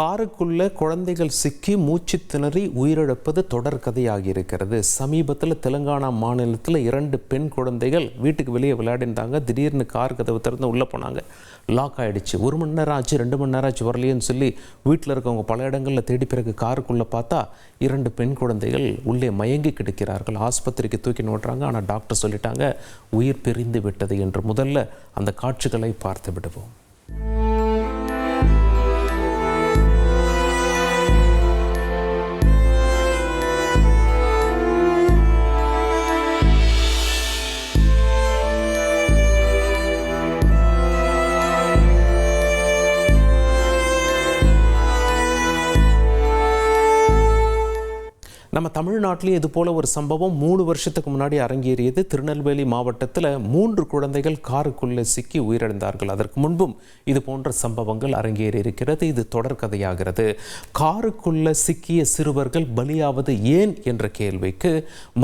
காருக்குள்ளே குழந்தைகள் சிக்கி மூச்சு திணறி உயிரிழப்பது தொடர் கதையாகி இருக்கிறது. சமீபத்தில் தெலுங்கானா மாநிலத்தில் இரண்டு பெண் குழந்தைகள் வீட்டுக்கு வெளியே விளையாடிருந்தாங்க. திடீர்னு கார் கதவு திறந்து உள்ளே போனாங்க. லாக் ஆகிடுச்சு ஒரு மணி நேரம் ஆச்சு ரெண்டு மணி நேரம் ஆச்சு வரலையேன்னு சொல்லி வீட்டில் இருக்கவங்க பல இடங்களில் தேடி பிறகு காருக்குள்ளே பார்த்தா இரண்டு பெண் குழந்தைகள் உள்ளே மயங்கி கிடக்கிறார்கள். ஆஸ்பத்திரிக்கு தூக்கி நோட்டுறாங்க. ஆனால் டாக்டர் சொல்லிட்டாங்க உயிர் பிரிந்து விட்டது என்று. முதல்ல அந்த காட்சிகளை பார்த்து விடுவோம். நம்ம தமிழ்நாட்டிலேயே இது போல ஒரு சம்பவம் மூணு வருஷத்துக்கு முன்னாடி அரங்கேறியது. திருநெல்வேலி மாவட்டத்தில் மூன்று குழந்தைகள் காருக்குள்ளே சிக்கி உயிரிழந்தார்கள். அதற்கு முன்பும் இது போன்ற சம்பவங்கள் அரங்கேறி இருக்கிறது. இது தொடர்கதையாகிறது காருக்குள்ளே சிக்கிய சிறுவர்கள் பலியாவது ஏன் என்ற கேள்விக்கு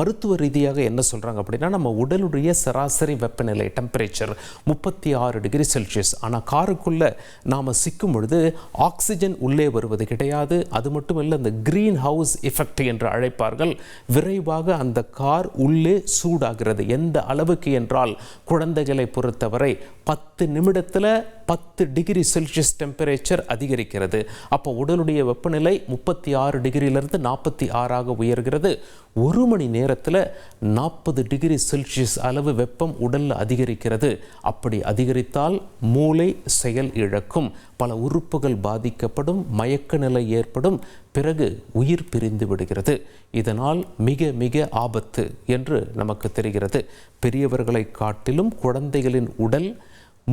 மருத்துவ ரீதியாக என்ன சொல்கிறாங்க அப்படின்னா நம்ம உடலுடைய சராசரி வெப்பநிலை டெம்பரேச்சர் முப்பத்தி ஆறு டிகிரி செல்சியஸ் ஆனால் காருக்குள்ளே நாம் சிக்கும் பொழுது ஆக்சிஜன் உள்ளே வருவது கிடையாது. அது மட்டும் இல்லை இந்த க்ரீன் ஹவுஸ் எஃபெக்ட் என்ற அழைப்பார்கள். விரைவாக அந்த கார் உள்ளே சூடாகிறது. எந்த அளவுக்கு என்றால் குழந்தைகளை பொறுத்தவரை பத்து நிமிடத்தில் பத்து டிகிரி செல்சியஸ் டெம்பரேச்சர் அதிகரிக்கிறது. அப்போ உடலுடைய வெப்பநிலை முப்பத்தி ஆறு டிகிரியிலிருந்து நாற்பத்தி ஆறாக உயர்கிறது. ஒரு மணி நேரத்தில் நாற்பது டிகிரி செல்சியஸ் அளவு வெப்பம் உடலில் அதிகரிக்கிறது. அப்படி அதிகரித்தால் மூளை செயல் இழக்கும். பல உறுப்புகள் பாதிக்கப்படும் மயக்க நிலை ஏற்படும் பிறகு உயிர் பிரிந்து விடுகிறது. இதனால் மிக மிக ஆபத்து என்று நமக்கு தெரிகிறது. பெரியவர்களை காட்டிலும் குழந்தைகளின் உடல்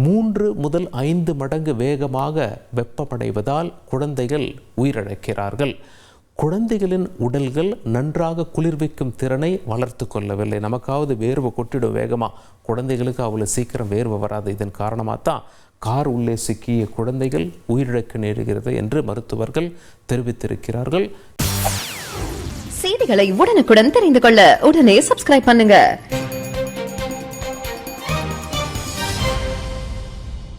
மூன்று முதல் ஐந்து மடங்கு வேகமாக வெப்பமடைவதால் குழந்தைகள் உயிரிழக்கிறார்கள். குழந்தைகளின் உடல்கள் நன்றாக குளிர்விக்கும் திறனை வளர்த்து கொள்ளவில்லை. நமக்காவது வேர்வை கொட்டிடும் வேகமாக குழந்தைகளுக்கு அவ்வளோ சீக்கிரம் வேர்வை வராது. இதன் காரணமாக தான் கார் உள்ளே சிக்கிய குழந்தைகள் உயிரிழக்க நேருகிறது என்று மருத்துவர்கள் தெரிவித்திருக்கிறார்கள். செய்திகளை உடனுக்குடன் தெரிந்து கொள்ள உடனே சப்ஸ்கிரைப் பண்ணுங்க.